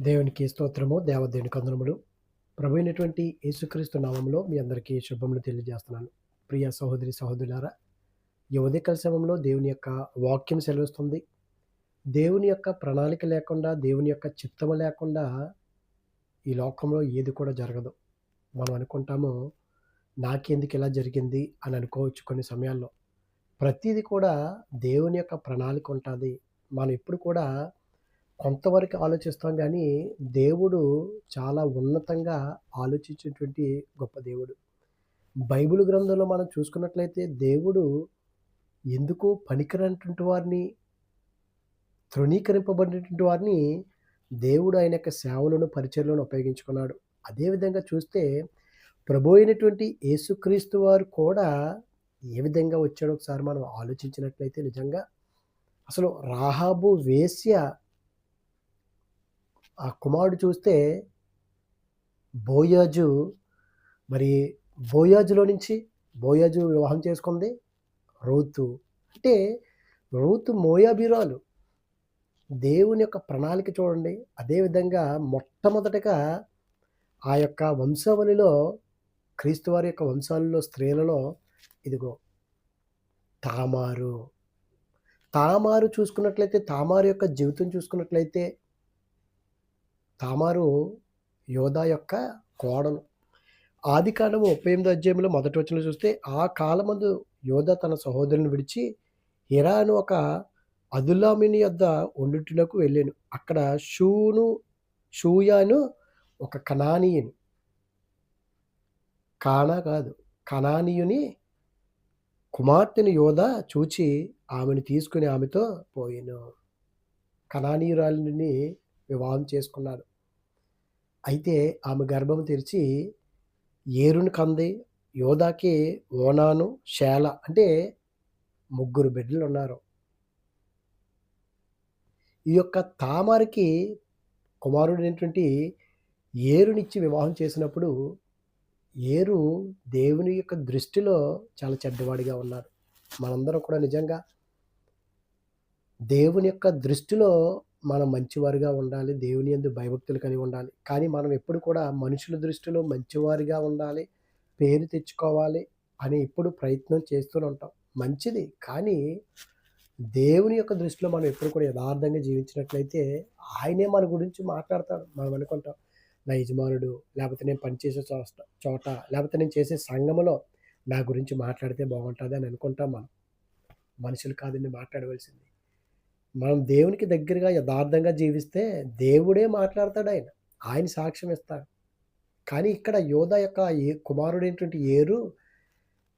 దేవునికి స్తోత్రము దేవదేవుని కందనములు. ప్రభు అయినటువంటి యేసుక్రీస్తు నామంలో మీ అందరికీ శుభములు తెలియజేస్తున్నాను. ప్రియ సహోదరి సహోదరులారా ఈ ఉదయకాల సమయంలో దేవుని యొక్క వాక్యం సెలవిస్తుంది. దేవుని యొక్క ప్రణాళిక లేకుండా దేవుని యొక్క చిత్తము లేకుండా ఈ లోకంలో ఏది కూడా జరగదు. మనం అనుకుంటాము నాకెందుకు ఇలా జరిగింది అని అనుకోవచ్చు కొన్ని సమయాల్లో. ప్రతిదీ కూడా దేవుని యొక్క ప్రణాళిక ఉంటుంది. మనం ఎప్పుడు కూడా కొంతవరకు ఆలోచిస్తాం కానీ దేవుడు చాలా ఉన్నతంగా ఆలోచించేటువంటి గొప్ప దేవుడు. బైబిల్ గ్రంథంలో మనం చూసుకున్నట్లయితే దేవుడు ఎందుకు పనికిరనటువంటి వారిని తృణీకరింపబడినటువంటి వారిని దేవుడు ఆయన యొక్క సేవలను పరిచయలను ఉపయోగించుకున్నాడు. అదేవిధంగా చూస్తే ప్రభు అయినటువంటి యేసుక్రీస్తు వారు కూడా ఏ విధంగా వచ్చాడో ఒకసారి మనం ఆలోచించినట్లయితే నిజంగా అసలు రాహాబు వేశ్య ఆ కుమారుడు చూస్తే బోయాజు మరి బోయాజులో నుంచి బోయాజు వివాహం చేసుకుంది రూతు. అంటే రూతు మోయాబిరాలు. దేవుని యొక్క ప్రణాళిక చూడండి. అదేవిధంగా మొట్టమొదటగా ఆ యొక్క వంశావళిలో క్రీస్తు వారి యొక్క వంశాలలో స్త్రీలలో ఇదిగో తామారు. తామారు చూసుకున్నట్లయితే తామారు యొక్క జీవితం చూసుకున్నట్లయితే తామారు యోధా యొక్క కోడలు. ఆది కాలము ముప్పై ఎనిమిది అధ్యాయంలో మొదటి వచ్చిన చూస్తే ఆ కాలమందు యోధ తన సహోదరుని విడిచి హిరాను ఒక అదుల్లామిని యొద్ద ఉండుటకు వెళ్ళాను. అక్కడ షూను షూయాను ఒక కనానీయుని. కానా కాదు కనానీయుని కుమార్తెని యోధ చూచి ఆమెను తీసుకుని ఆమెతో పోయాను. కనానీయురాలిని వివాహం చేసుకున్నారు. అయితే ఆమె గర్భం తెరిచి ఏరుని కంది యోధాకి ఓనాను శేల అంటే ముగ్గురు బిడ్డలు ఉన్నారు ఈ యొక్క తామారికి కుమారుడైనటువంటి ఏరునిచ్చి వివాహం చేసినప్పుడు ఏరు దేవుని యొక్క దృష్టిలో చాలా చెడ్డవాడిగా ఉన్నారు. మనందరం కూడా నిజంగా దేవుని యొక్క దృష్టిలో మనం మంచివారిగా ఉండాలి దేవుని యందు భయభక్తులు కలిగి ఉండాలి. కానీ మనం ఎప్పుడు కూడా మనుషుల దృష్టిలో మంచివారిగా ఉండాలి పేరు తెచ్చుకోవాలి అని ఎప్పుడు ప్రయత్నం చేస్తూనే ఉంటాం. మంచిది కానీ దేవుని యొక్క దృష్టిలో మనం ఎప్పుడు కూడా యథార్థంగా జీవించినట్లయితే ఆయనే మన గురించి మాట్లాడతాడు. మనం అనుకుంటాం నా యజమానుడు లేకపోతే నేను పనిచేసే చోట చోట లేకపోతే నేను చేసే సంఘములో నా గురించి మాట్లాడితే బాగుంటుంది అని అనుకుంటాం మనం. మనుషులు కాదండి మాట్లాడవలసింది. మనం దేవునికి దగ్గరగా యథార్థంగా జీవిస్తే దేవుడే మాట్లాడతాడు ఆయన ఆయన సాక్ష్యం ఇస్తాడు. కానీ ఇక్కడ యోధ యొక్క ఏ కుమారుడైనటువంటి ఏరు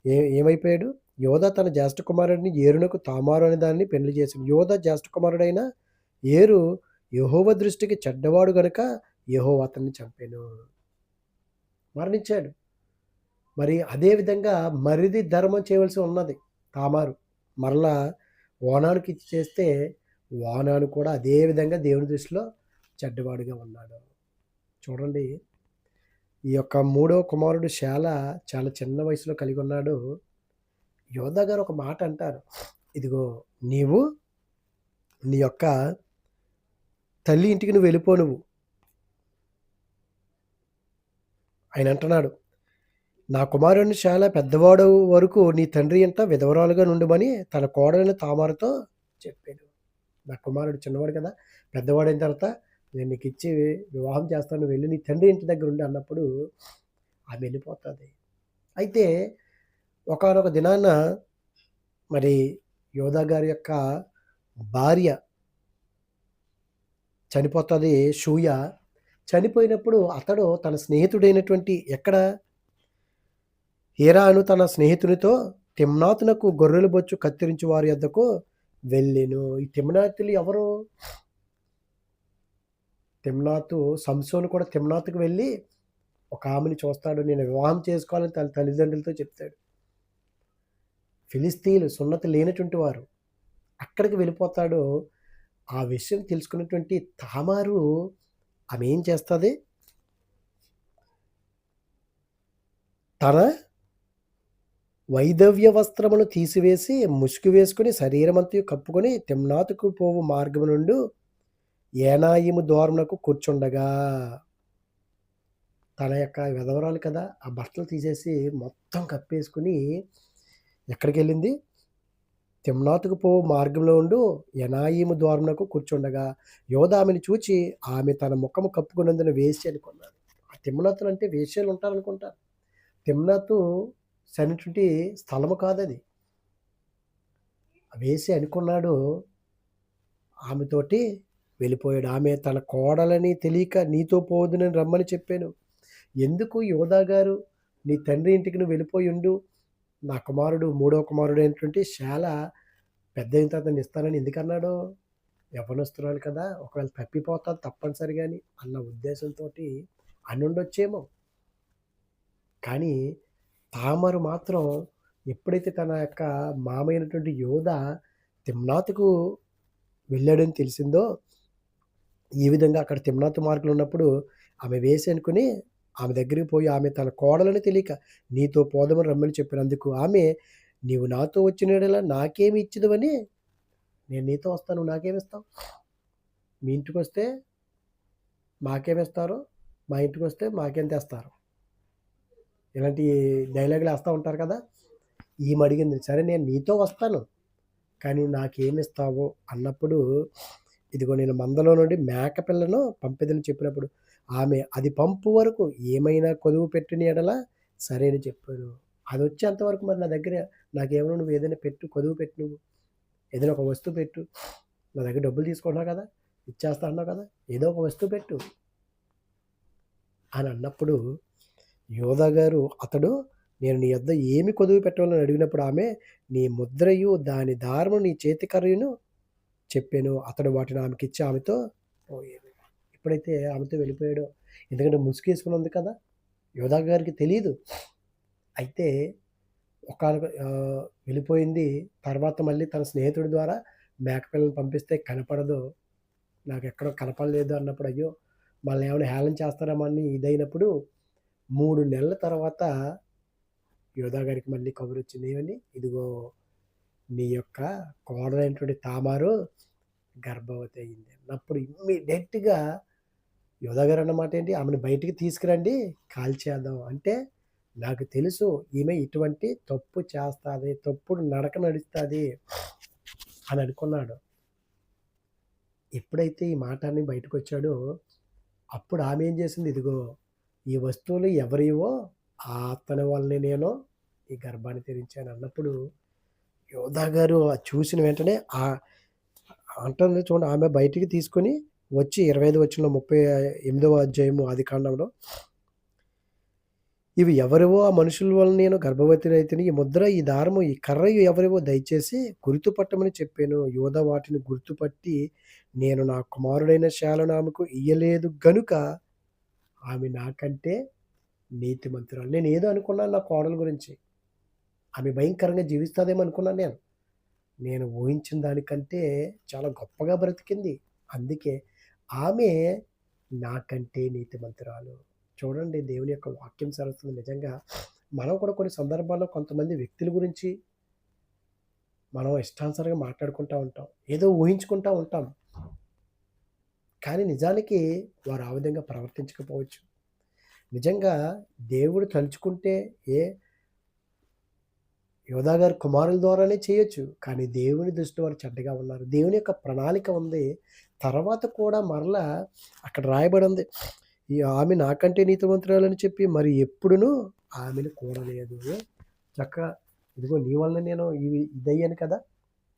ఏ ఏమైపోయాడు? యోధ తన జ్యేష్ఠ కుమారుడిని ఏరునకు తామారు అనే దాన్ని పెళ్ళి చేసింది. యోధ జ్యేష్ఠ కుమారుడైన ఏరు యహోవ దృష్టికి చెడ్డవాడు గనుక యహో అతన్ని చంపాను. మరణించాడు. మరి అదేవిధంగా మరిది ధర్మం చేయవలసి ఉన్నది. తామారు మరలా ఓనానికి ఇచ్చి చేస్తే వానాను కూడా అదే విధంగా దేవుని దృష్టిలో చెడ్డవాడుగా ఉన్నాడు. చూడండి ఈ యొక్క మూడో కుమారుడు శాల చాలా చిన్న వయసులో కలిగి ఉన్నాడు. యోధ గారు ఒక మాట అంటారు ఇదిగో నీవు నీ యొక్క తల్లి ఇంటికి నువ్వు వెళ్ళిపో నువ్వు. ఆయన అంటున్నాడు నా కుమారుని చాలా పెద్దవాడు వరకు నీ తండ్రి ఇంట విధవరాలుగా నుండమని తన కోడలిని తామరతో చెప్పాడు. నా కుమారుడు చిన్నవాడు కదా పెద్దవాడైన తర్వాత నేను నీకు ఇచ్చి వివాహం చేస్తాను వెళ్ళి నీ తండ్రి ఇంటి దగ్గర ఉండి అన్నప్పుడు ఆమె వెళ్ళిపోతుంది. అయితే ఒకనొక దినాన మరి యోధా గారి యొక్క భార్య చనిపోతుంది షూయ. చనిపోయినప్పుడు అతడు తన స్నేహితుడైనటువంటి ఎక్కడ? హీరాను తన స్నేహితునితో తిమ్నాతునకు గొర్రెలు బొచ్చు కత్తిరించి వారి వద్దకు వెళ్ళెను. ఈ తిమ్నాతులు ఎవరు? తిమ్నాతు సంసోను కూడా తిమ్నాతుకు వెళ్ళి ఒక ఆమెని చూస్తాడు. నేను వివాహం చేసుకోవాలని తన తల్లిదండ్రులతో చెప్తాడు. ఫిలిస్తీన్లు సున్నతి లేనటువంటి వారు అక్కడికి వెళ్ళిపోతాడు. ఆ విషయం తెలుసుకున్నటువంటి తామారు ఆమె ఏం చేస్తుంది? తన వైదవ్య వస్త్రమును తీసివేసి ముసుగు వేసుకుని శరీరమంతయు కప్పుకొని తిమ్నాతుకు పోవు మార్గము నుండి ఏనాయిము దూరమునకు కూర్చుండగా తన యొక్క విధవరాలు కదా! ఆ బట్టలు తీసేసి మొత్తం కప్పేసుకొని ఎక్కడికెళ్ళింది? తిమ్నాతుకు పోవు మార్గంలో ఉండు ఎనాయిము ద్వారమునకు కూర్చుండగా యోధ ఆమెను చూచి ఆమె తన ముఖము కప్పుకున్నందున వేసి అనుకున్నాడు. ఆ తిమ్నాతులు అంటే వేశ్యలు ఉంటారనుకుంటారు. తిమ్నాతు సనిటువంటి స్థలము కాదది. వేసి అనుకున్నాడు. ఆమెతోటి వెళ్ళిపోయాడు. ఆమె తన కోడలని తెలియక నీతో పోదునని రమ్మని చెప్పాను. ఎందుకు యోధా గారు నీ తండ్రి ఇంటికి నువ్వు వెళ్ళిపోయుండు. నా కుమారుడు మూడో కుమారుడు అయినటువంటి శాల పెద్దయిన తర్వాత ఇస్తానని ఎందుకన్నాడు? యవ్వనస్తురాలు కదా! ఒకవేళ తప్పిపోతాడు తప్పనిసరి కానీ అన్న ఉద్దేశంతో అని ఉండొచ్చేమో కానీ తామరు మాత్రం ఎప్పుడైతే తన యొక్క మామైనటువంటి యోధ తిమ్నాథ్కు వెళ్ళాడని తెలిసిందో, ఈ విధంగా అక్కడ తిమ్నాథ్ మార్కులు ఉన్నప్పుడు ఆమె వేసి అనుకుని ఆమె దగ్గరికి పోయి ఆమె తన కోడలని తెలియక నీతో పోదామని రమ్మని చెప్పినందుకు ఆమె నీవు నాతో వచ్చిన నాకేమి ఇచ్చదవని నేను నీతో వస్తాను. నువ్వు నాకేమిస్తావు? మీ ఇంటికొస్తే మాకేమిస్తారు? మా ఇంటికి వస్తే మాకేం తెస్తారు? ఇలాంటి డైలాగులేస్తా ఉంటారు కదా! ఈమె అడిగింది. సరే నేను నీతో వస్తాను. కానీ నువ్వు నాకేమిస్తావు అన్నప్పుడు, ఇదిగో నేను మందలో నుండి మేక పిల్లను చెప్పినప్పుడు, ఆమె అది పంపు వరకు ఏమైనా కొదువు పెట్టిన ఎడలా సరే అని చెప్పాను. అదొచ్చేంత వరకు మరి నా దగ్గర నాకేమైనా నువ్వు ఏదైనా పెట్టు. కొదువు పెట్టు నువ్వు. ఏదైనా ఒక వస్తువు పెట్టు. నా దగ్గర డబ్బులు తీసుకుంటున్నావు కదా! ఇచ్చేస్తా అన్నావు కదా! ఏదో ఒక వస్తువు పెట్టు. అని అన్నప్పుడు యోధా గారు అతడు నేను నీ యొద్ద ఏమి కొదువు పెట్టవాలని అడిగినప్పుడు ఆమె నీ ముద్రయు దాని దారము నీ చేతి కర్రయును చెప్పాను అతడు వాటిని ఆమెకిచ్చి ఆమెతో పోయాడు. ఎప్పుడైతే ఆమెతో వెళ్ళిపోయాడో ఎందుకంటే ముసుగేసుకొని ఉంది కదా! యోధా గారికి తెలియదు అయితే ఒక వెళ్ళిపోయింది. తర్వాత మళ్ళీ తన స్నేహితుడి ద్వారా మేకపిల్లని పంపిస్తే కనపడదు. నాకు ఎక్కడో కనపడలేదు అన్నప్పుడు అయ్యో! మళ్ళీ ఏమైనా హేళన చేస్తారేమో అని ఇదైనప్పుడు మూడు నెలల తర్వాత యోధా గారికి మళ్ళీ కబురు ఏమని? ఇదిగో నీ యొక్క కోడలైనటువంటి తామారు గర్భవతి అయింది అన్నప్పుడు ఇమ్మీడియట్గా యోధా గారు అన్నమాట ఏంటి ఆమెను బయటికి తీసుకురండి కాల్చేద్దాం. అంటే నాకు తెలుసు ఈమె ఇటువంటి తప్పు చేస్తుంది తప్పుడు నడక నడుస్తుంది అని అనుకున్నాడు. ఎప్పుడైతే ఈ మాట అని బయటకొచ్చాడో, అప్పుడు ఆమె ఏం చేసింది? ఇదిగో ఈ వస్తువులు ఎవరివో అతని వల్లనే నేను ఈ గర్భాన్ని తెరించాను అన్నప్పుడు యోధా గారు చూసిన వెంటనే ఆ అంటుంది చూడండి ఆమె బయటికి తీసుకొని వచ్చి ఇరవై ఐదు వచ్చిన ముప్పై ఎనిమిదవ అధ్యాయము ఆదికాండంలో ఇవి ఎవరివో ఆ మనుషుల వల్ల నేను గర్భవతినైతిని. ఈ ముద్ర, ఈ దారము, ఈ కర్ర ఎవరివో దయచేసి గుర్తుపట్టమని చెప్పాను. యోధ వాటిని గుర్తుపట్టి నేను నా కుమారుడైన శాలను ఆమెకు ఇయ్యలేదు గనుక ఆమె నాకంటే నీతి మంతురాలు నేను ఏదో అనుకున్నాను నా కోడల గురించి. ఆమె భయంకరంగా జీవిస్తుందేమో అనుకున్నాను నేను. నేను ఊహించిన దానికంటే చాలా గొప్పగా బ్రతికింది. అందుకే ఆమె నాకంటే నీతిమంతురాలు. చూడండి దేవుని యొక్క వాక్యం సరస్తుంది నిజంగా మనం కూడా కొన్ని సందర్భాల్లో కొంతమంది వ్యక్తుల గురించి మనం ఇష్టానుసారంగా మాట్లాడుకుంటూ ఉంటాం. ఏదో ఊహించుకుంటా ఉంటాం. కానీ నిజానికి వారు ఆ విధంగా ప్రవర్తించకపోవచ్చు. నిజంగా దేవుడు తలుచుకుంటే ఏ యోధా గారి కుమారుల ద్వారానే చేయొచ్చు. కానీ దేవుని దృష్టిలో వారు చెడ్డగా ఉన్నారు. దేవుని యొక్క ప్రణాళిక ఉంది. తర్వాత కూడా మరలా అక్కడ రాయబడింది. ఈ ఆమె నాకంటే నీతివంతురాలని చెప్పి మరి ఎప్పుడును ఆమెను కూడలేదు. చక్కగా ఇదిగో నీ వలన నేను ఇవి ఇదయ్యాను కదా!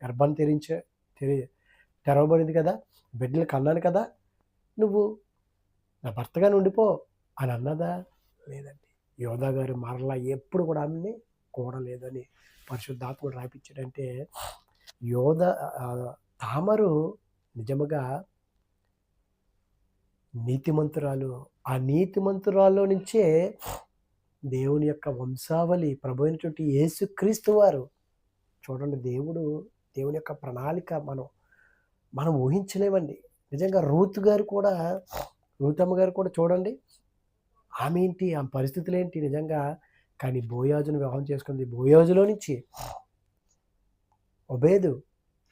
గర్భాన్ని తెరించే తెరి తెరవబడింది కదా! బిడ్డలు కన్నాను కదా! నువ్వు నా భర్తగానే ఉండిపో అని అన్నదా? లేదండి. యోధా గారు మరలా ఎప్పుడు కూడా ఆమెని కూడలేదని పరిశుద్ధాత్ముడు రాపించాడంటే యోధ తామరు నిజముగా నీతిమంతురాలు. ఆ నీతిమంతురాల్లో నుంచే దేవుని యొక్క వంశావళి ప్రభువైనటువంటి యేసుక్రీస్తు వారు చూడండి దేవుడు దేవుని యొక్క ప్రణాళిక మనం మనం ఊహించలేమండి. నిజంగా రూత్ గారు కూడా రూతమ్మ గారు కూడా చూడండి. ఆమె ఏంటి? ఆమె పరిస్థితులేంటి నిజంగా కానీ బోయాజును వివాహం చేసుకుంది. బోయాజులో నుంచి ఒబేదు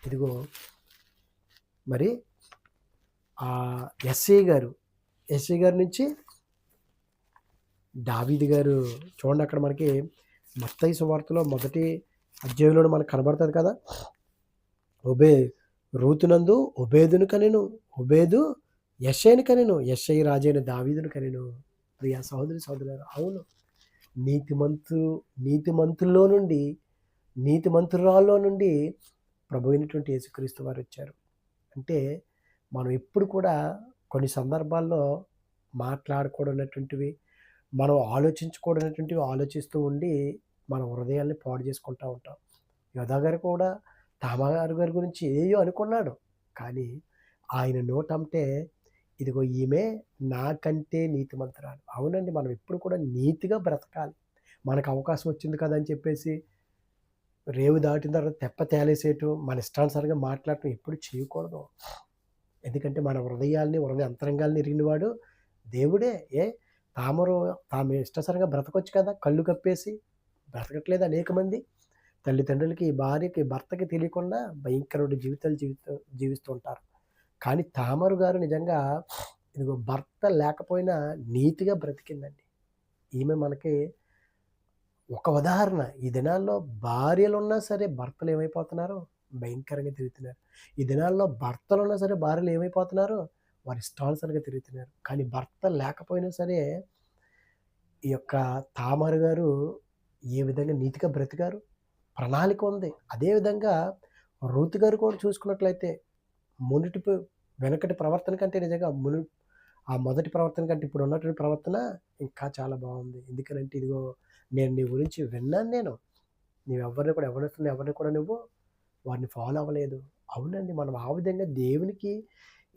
ఇదిగో మరి ఆ ఎస్సీ గారు. ఎస్సీ గారి నుంచి దావీదు గారు చూడండి అక్కడ మనకి మత్తయి సువార్తలో మొదటి అధ్యాయంలో మనకు కనబడుతుంది కదా! ఒబే రూతునందు ఉబేదును కనెను. ఉబేదు యెషయిని కనెను. యెషయి రాజైన దావీదును కనెను. ప్రియా సహోదరి సహోదరు అవును. నీతిమంతు నీతిమంతుల్లో నుండి నీతిమంతురాల్లో నుండి ప్రభువైనటువంటి యేసుక్రీస్తు వారు వచ్చారు అంటే మనం ఎప్పుడు కూడా కొన్ని సందర్భాల్లో మాట్లాడకూడనటువంటివి, మనం ఆలోచించకూడనటువంటివి ఆలోచిస్తూ ఉండి మన హృదయాల్ని పాడు చేసుకుంటూ ఉంటాం. యోధా గారు కూడా తామగారు గారి గురించి ఏయో అనుకున్నాడు. కానీ ఆయన నోటంటే ఇదిగో ఈమె నాకంటే నీతిమంతురాలు. అవునండి. మనం ఎప్పుడు కూడా నీతిగా బ్రతకాలి. మనకు అవకాశం వచ్చింది కదా! అని చెప్పేసి రేవు దాటిన తర్వాత తెప్ప తేలేసేయటం, మన ఇష్టానుసారంగా మాట్లాడటం ఎప్పుడు చేయకూడదు. ఎందుకంటే మన హృదయాల్ని, హృదయ అంతరంగాల్ని ఎరిగినవాడు దేవుడే. ఏ తామరు తాము ఇష్టానుసారంగా బ్రతకొచ్చు కదా! కళ్ళు కప్పేసి. బ్రతకట్లేదు అనేక మంది. తల్లిదండ్రులకి, భార్యకి, భర్తకి తెలియకుండా భయంకరమైన జీవితాలు జీవితం జీవిస్తూ ఉంటారు. కానీ తామరు గారు నిజంగా ఇదిగో భర్త లేకపోయినా నీతిగా బ్రతికిందండి. ఈమె మనకి ఒక ఉదాహరణ. ఈ దినాల్లో భార్యలు ఉన్నా సరే భర్తలు ఏమైపోతున్నారు? భయంకరంగా తిరుగుతున్నారు. ఈ దినాల్లో భర్తలు ఉన్నా సరే భార్యలు ఏమైపోతున్నారు? వారి ఇష్టానుసారంగా తిరుగుతున్నారు. కానీ భర్త లేకపోయినా సరే ఈ యొక్క తామారు గారు ఏ విధంగా నీతిగా బ్రతికారు? ప్రణాళిక ఉంది. అదే విధంగా గారు కూడా చూసుకున్నట్లయితే మునుటి వెనకటి ప్రవర్తన కంటే నిజంగా మును ఆ మొదటి ప్రవర్తన కంటే ఇప్పుడు ఉన్నటువంటి ప్రవర్తన ఇంకా చాలా బాగుంది ఎందుకంటే ఇదిగో నేను నీ గురించి విన్నాను నేను. నీవెవరిని కూడా యవ్వనస్తుల్ని ఎవరిని కూడా నువ్వు వారిని ఫాలో అవ్వలేదు. అవునండి. మనం ఆ విధంగా దేవునికి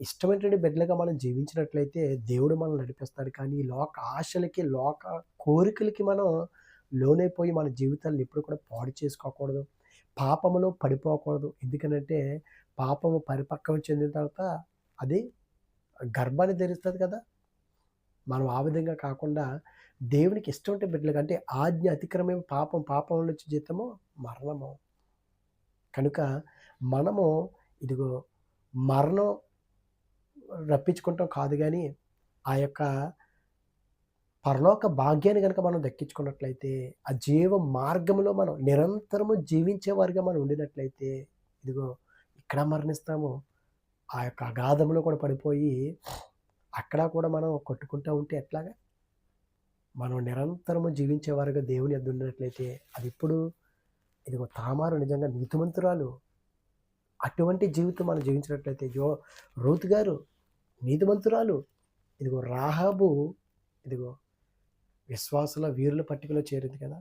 ఇష్టమైనటువంటి బిడ్డలుగా మనం జీవించినట్లయితే దేవుడు మనల్ని నడిపిస్తాడు. కానీ ఈ లోక ఆశలకి, లోక కోరికలకి మనం లోనైపోయి మన జీవితాలను ఎప్పుడు కూడా పాడు చేసుకోకూడదు. పాపములో పడిపోకూడదు. ఎందుకనంటే పాపము పరిపక్వం చెందిన తర్వాత అది గర్భాన్ని ధరిస్తుంది కదా! మనం ఆ విధంగా కాకుండా దేవునికి ఇష్టం బిడ్డలకు అంటే ఆజ్ఞ అతిక్రమం పాపం, పాపంలో నుంచి జీతము మరణము. కనుక మనము ఇదిగో మరణం రప్పించుకుంటాం కాదు కానీ ఆ యొక్క పరలోక భాగ్యాన్ని కనుక మనం దక్కించుకున్నట్లయితే, ఆ జీవ మార్గంలో మనం నిరంతరము జీవించేవారిగా మనం ఉండినట్లయితే, ఇదిగో ఇక్కడ మరణిస్తాము. ఆ యొక్క అగాధంలో కూడా పడిపోయి, అక్కడ కూడా మనం కొట్టుకుంటా ఉంటే ఎట్లాగా? మనం నిరంతరము జీవించేవారుగా దేవుని ఎద్దున్నట్లయితే అది ఇప్పుడు ఇదిగో తామారు నిజంగా నీతిమంతురాలు. అటువంటి జీవితం మనం జీవించినట్లయితే యో రూత్ గారు నీతిమంతురాలు. ఇదిగో రాహాబు ఇదిగో విశ్వాసుల వీరుల పట్టికలో చేరింది కదా!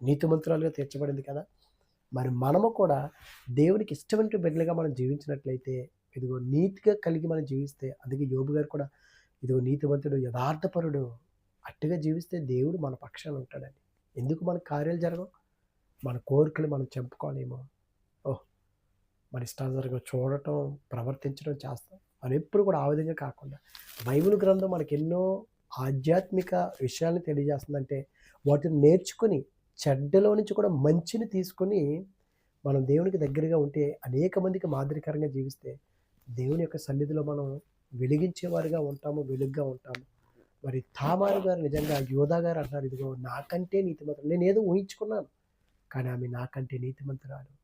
నీతిమంతురాలుగా తీర్చబడింది కదా! మరి మనము కూడా దేవునికి ఇష్టమైన బిడ్డలుగా మనం జీవించినట్లయితే, ఇదిగో నీతిగా కలిగి మనం జీవిస్తే అందుకే యోబు గారు కూడా ఇదిగో నీతిమంతుడు, యథార్థపరుడు. అట్టుగా జీవిస్తే దేవుడు మన పక్షాన ఉంటాడండి. ఎందుకు మన కార్యాలు జరగవు? మన కోరికలు మనం చంపుకోలేమో. ఓహ్! మన ఇష్టానుసారంగా చూడటం, ప్రవర్తించడం చేస్తాం. మనం ఎప్పుడు కూడా ఆ విధంగా కాకుండా బైబిల్ గ్రంథం మనకెన్నో ఆధ్యాత్మిక విషయాలను తెలియజేస్తుందంటే, వాటిని నేర్చుకుని చెడ్డలో నుంచి కూడా మంచిని తీసుకొని, మనం దేవునికి దగ్గరగా ఉంటే అనేక మందికి మాదిరికరంగా జీవిస్తే, దేవుని యొక్క సన్నిధిలో మనం వెలిగించేవారుగా ఉంటాము, వెలుగ్గా ఉంటాము. మరి తామారు గారు నిజంగా యోధా గారు అంటున్నారు, ఇదిగో నాకంటే నీతిమంతురాలు. నేనేదో ఊహించుకున్నాను. కానీ ఆమె నాకంటే నీతిమంతురాలు.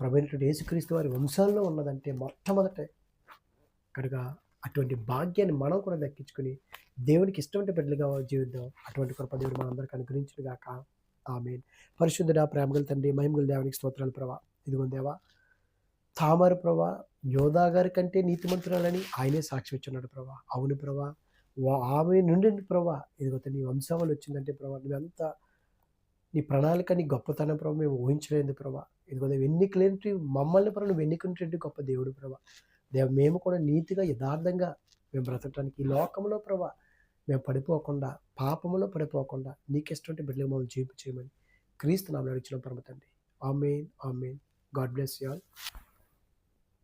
ప్రభువైనటువంటి యేసుక్రీస్తు వారి వంశాల్లో ఉన్నదంటే మొట్టమొదట కనుక అటువంటి భాగ్యాన్ని మనం కూడా దక్కించుకుని దేవునికి ఇష్టమైన బిడ్డలుగా జీవిద్దాం. అటువంటి కృప దేవుడు మనందరికి అనుగ్రహించును గాక. ఆమె పరిశుద్ధుడా, ప్రేమగల తండ్రి, మహిమగల దేవునికి స్తోత్రాలు ప్రభా. ఇదిగో దేవా, తామర ప్రభా యోధా గారి కంటే నీతిమంతురాలని ఆయనే సాక్షి ఇచ్చున్నాడు ప్రభా. అవును ప్రభా. ఆమె నుండి ప్రభా ఇదిగో నీ వంశావళి వచ్చిందంటే ప్రభా నువ్వెంత నీ ప్రణాళిక, నీ గొప్పతనం ప్రభావ మేము ఊహించలేదు ప్రభా. ఇదిగో ఎన్నికలేంటి మమ్మల్ని ప్రభు నువ్వు ఎన్నుకున్నటువంటి గొప్ప దేవుడు ప్రభా. దేవ మేము కూడా నీతిగా, యథార్థంగా మేము బ్రతకటానికి ఈ లోకంలో ప్రభా మేము పడిపోకుండా, పాపములో పడిపోకుండా నీకిష్టమంటే బిడ్డలు మమ్మల్ని జీవింప చేయమని క్రీస్తు నామములో అడుగుచున్నాం పరమ తండ్రి. Amen amen God bless you all.